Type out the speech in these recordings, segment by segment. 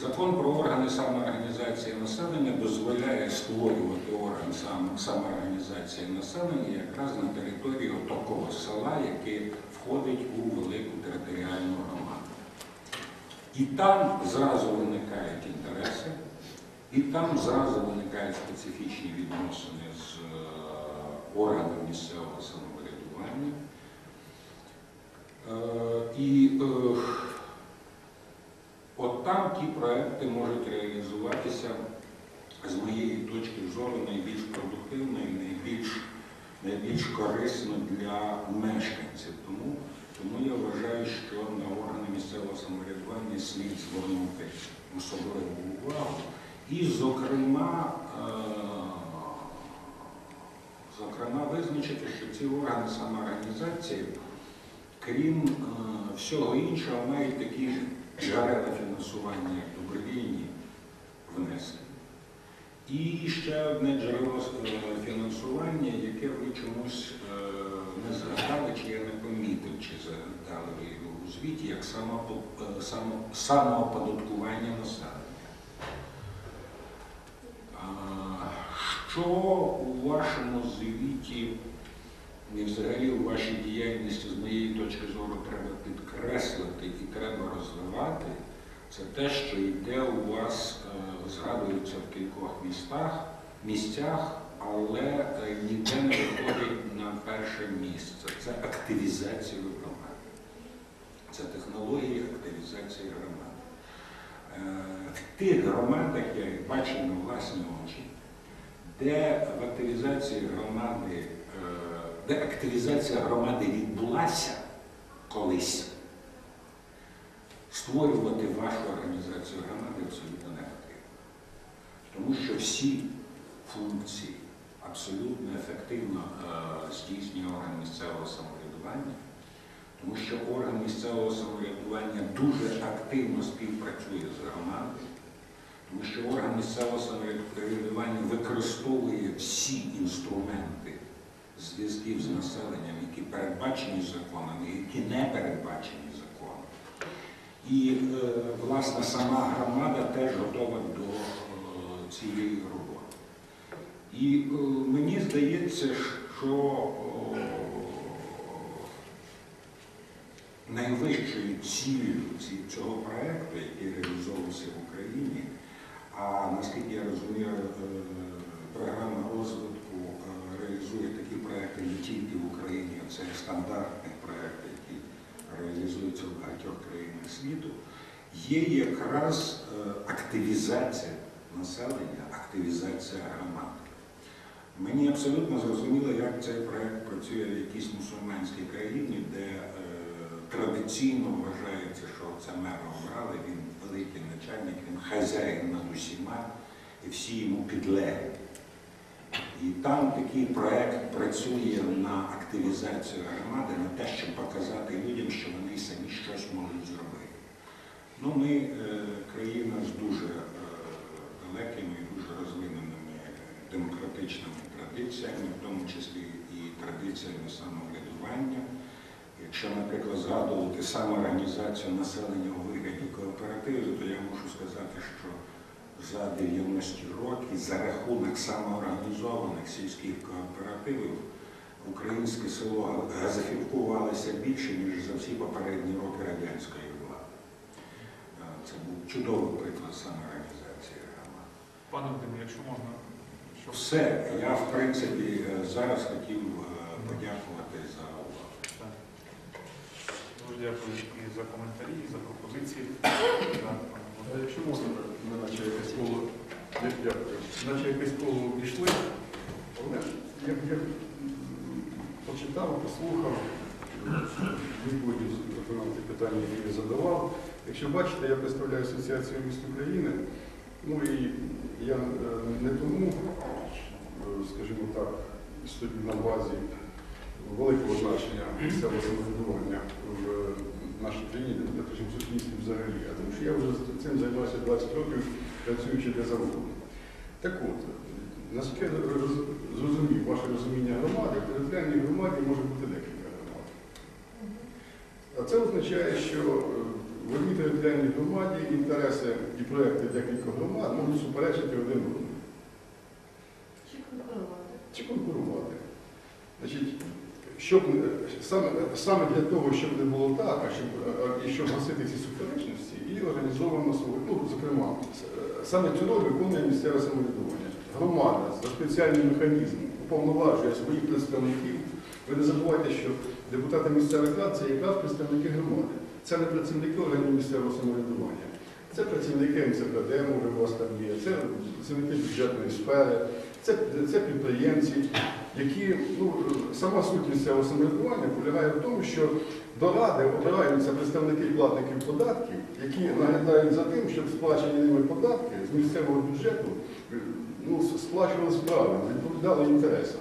Закон про органи самоорганізації населення дозволяє створювати орган самоорганізації населення якраз на території такого села, яке входить у велику територіальну громаду. І там зразу виникають інтереси, і там зразу виникають специфічні відносини з е, органом місцевого самоврядування. Е, І е, от там ті проекти можуть реалізуватися з моєї точки зору найбільш продуктивно і найбільш, найбільш корисно для мешканців. Тому, тому я вважаю, що на органи місцевого самоврядування слід звернути особливу увагу. І, зокрема, е, зокрема, визначити, що ці органи самоорганізації, крім е, всього іншого, мають такі ж джерела фінансування, добровільні внески. І ще одне джерело е, фінансування, яке ви чомусь е, не згадали, чи я не помітив, чи згадали ви його у звіті, як е, самооподаткування населення. Що у вашому звіті і взагалі у вашій діяльності з моєї точки зору треба підкреслити і треба розвивати, це те, що йде у вас, е, згадується в кількох містах, місцях, але е, ніде не виходить на перше місце. Це активізація громади. Це технології активізації громади. Е, В тих громадах я їх бачив на власні очі, де в активізації громади, де активізація громади відбулася колись, створювати вашу організацію громади абсолютно не потрібно. Тому що всі функції абсолютно ефективно е, здійснює орган місцевого самоврядування, тому що орган місцевого самоврядування дуже активно співпрацює з громадою, тому що орган місцевого самоврядування використовує всі інструменти зв'язків з населенням, які передбачені законом і які не передбачені законом. І, е, власне, сама громада теж готова до е, цієї роботи. І е, мені здається, що найвищою ціллю цього проєкту, який реалізовувався в Україні, а наскільки я розумію, не тільки в Україні, це стандартний проект, який реалізується в багатьох країнах світу, є якраз е, активізація населення, активізація громад. Мені абсолютно зрозуміло, як цей проект працює в якійсь мусульманській країні, де е, традиційно вважається, що це мера обрали, він великий начальник, він хазяїн над усіма, і всі йому підлеглі. І там такий проект працює на активізацію громади, на те, щоб показати людям, що вони самі щось можуть зробити. Ну, ми е, країна з дуже е, далекими і дуже розвиненими демократичними традиціями, в тому числі і традиціями самоврядування. Якщо, наприклад, згадувати самоорганізацію населення у вигляді кооперативів, то я можу сказати, що за 90-ті роки за рахунок самоорганізованих сільських кооперативів українське село газифікувалося більше, ніж за всі попередні роки радянської влади. Е, Це був чудовий приклад самоорганізації громад. Пане Вадиме, якщо можна, щоб Все, я в принципі е, зараз хотів е, подякувати за увагу. Так. Дуже дякую і за коментарі, і за пропозиції. А якщо можна, ми наче якесь коло, наче якесь коло обійшли, я, я почитав, послухав, відповіді ті питання, які задавав. Якщо бачите, я представляю Асоціацію міст України, ну і я е, не тому, е, скажімо так, стою на базі великого значення місцевого самоврядування в нашій країні, для суспільстві взагалі, а тому що я вже цим займаюся 20 років, працюючи для заводу. Так от, наскільки я зрозумів ваше розуміння громади, в територіальній громаді може бути декілька громад. А це означає, що е, в одній територіальній громаді інтереси і проекти декількох громад можуть суперечити один одному Чи конкурувати? чи конкурувати. Значить, щоб, е, саме, саме для того, щоб не було так, а щоб, е, і щоб гасити ці суперечності, і організовано слухай, ну, зокрема, е, саме цю роль виконує місцеве самоврядування. Громада за спеціальний механізм уповноважує своїх представників. Ви не забувайте, що депутати місцевих рад це якраз представники громади. Це не працівники органів місцевого самоврядування. Це працівники МЦКД, може, у вас там є, це працівники бюджетної сфери, це, це підприємці, які, ну, сама суть місцевого самоврядування полягає в тому, що до ради обираються представники платників податків, які наглядають за тим, щоб сплачені ними податки з місцевого бюджету ну, сплачували правильно, відповідали інтересам.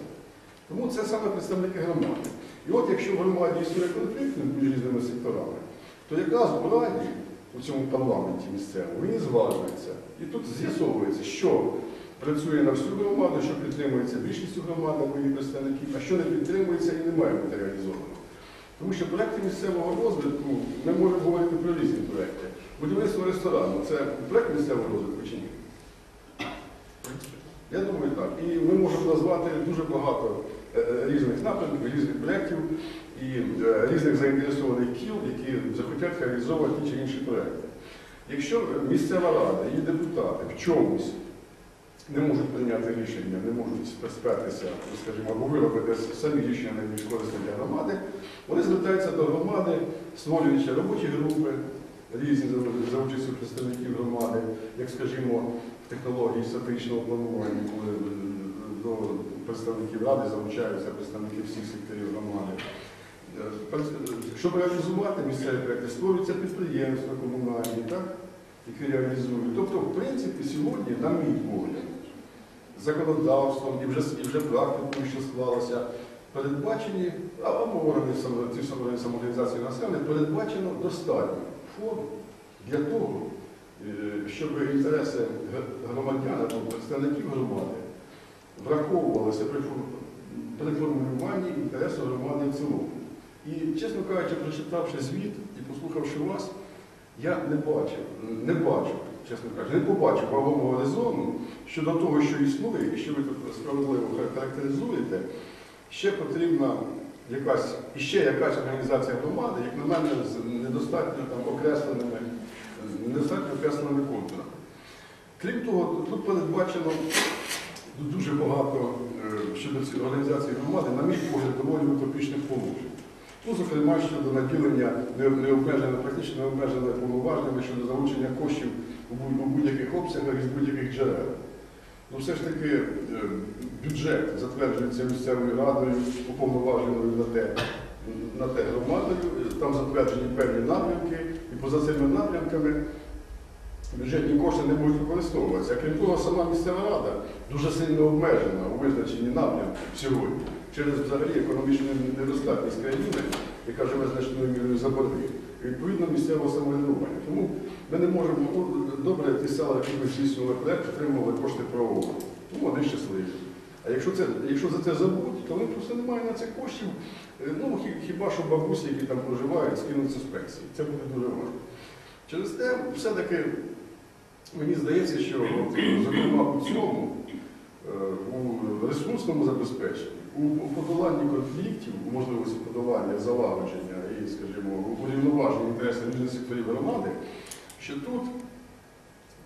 Тому це саме представники громади. І от якщо в громаді існує конфлікт між різними секторами, то якраз у раді, у цьому парламенті місцевому, він зважується. І тут з'ясовується, що працює на всю громаду, що підтримується більшістю громади її представників, а що не підтримується і немає матеріалізовано. Тому що проекти місцевого розвитку, ми можемо говорити про різні проекти. Будівництво ресторану це проект місцевого розвитку чи ні? Я думаю, так. І ми можемо назвати дуже багато е, е, різних напрямків, різних проєктів і е, різних заінтересованих кіл, які захотять реалізовувати ті чи інші проекти. Якщо місцева рада, її депутати в чомусь не можуть прийняти рішення, не можуть спертися, скажімо, або виробити самі рішення найбільш корисні для громади, вони звертаються до громади, створюючи робочі групи, різні за- участю представників громади, як, скажімо, в технології стратегічного планування, коли е, до представників ради залучаються представники всіх секторів громади. Е, Щоб реалізувати місцеві проекти, створюються підприємства комунальні, так? які реалізують. Тобто, в принципі, сьогодні, на мій погляд, законодавством і вже, і вже практикою, що склалося, передбачені, а само- ці самоорганізації населення, передбачено достатньо форм для того, е, щоб інтереси громадян або представників громади враховувалися при формулюванні інтересу громади в цілому. І, чесно кажучи, прочитавши звіт і послухавши вас, я не бачив, не бачу, чесно кажучи, не побачив вагомого резону щодо того, що існує, і що ви тут справедливо характеризуєте, ще потрібна якась, і ще якась організація громади, як на мене, з недостатньо там окресленими, недостатньо окресленими контурами. Крім того, тут передбачено дуже багато е, щодо цієї організації громади, на мій погляд, доволі утопічних положень. Ну, зокрема, щодо наділення не- необмежено, практично необмеженими повноваженнями щодо залучення коштів у будь- у будь-яких обсягах із будь-яких джерел. Ну, все ж таки, е, бюджет затверджується місцевою радою, уповноваженою на те, на те громадою, там затверджені певні напрямки, і поза цими напрямками бюджетні кошти не можуть використовуватися. Крім того, сама місцева рада дуже сильно обмежена у визначенні напрямків сьогодні через взагалі економічну недостатність країни, яка живе значною мірою за відповідно місцевого самоврядування. Тому ми не можемо добре ті села, які ми здійснювали проект, отримували кошти правового. Тому вони щасливі. А якщо, це, якщо за це забудь, то вони просто не мають на це коштів. Е, Ну, хіба що бабусі, які там проживають, скинуться з пенсії. Це буде дуже важко. Через те, все-таки, мені здається, що зокрема у цьому, е, у ресурсному забезпеченні, у подоланні конфліктів, у можливості подолання залагодження і, скажімо, у урівноваженні інтересів різних секторів громади, що тут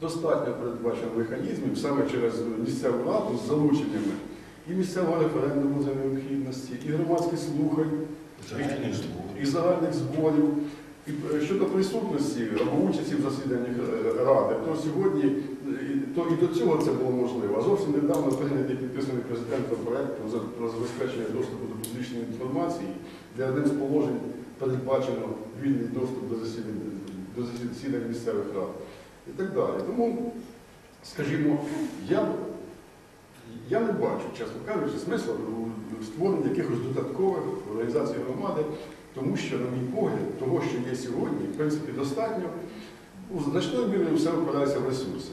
достатньо передбачено механізмів саме через місцеву раду з залученнями і місцевого референдуму за необхідності, і громадських слухань, і загальних зборів. Е, щодо присутності або участі в засіданнях е, ради, то сьогодні е, то і до цього це було можливо. А зовсім недавно прийнятий підписаний президентом проект про забезпечення доступу до публічної інформації, де одним з положень передбачено вільний доступ до засідань місцевих рад і так далі. Тому, скажімо, я, я не бачу, чесно кажучи, смислу у створенні якихось додаткових організацій громади. Тому що, на мій погляд, того, що є сьогодні, в принципі, достатньо, у значною мірі все впирається в ресурси.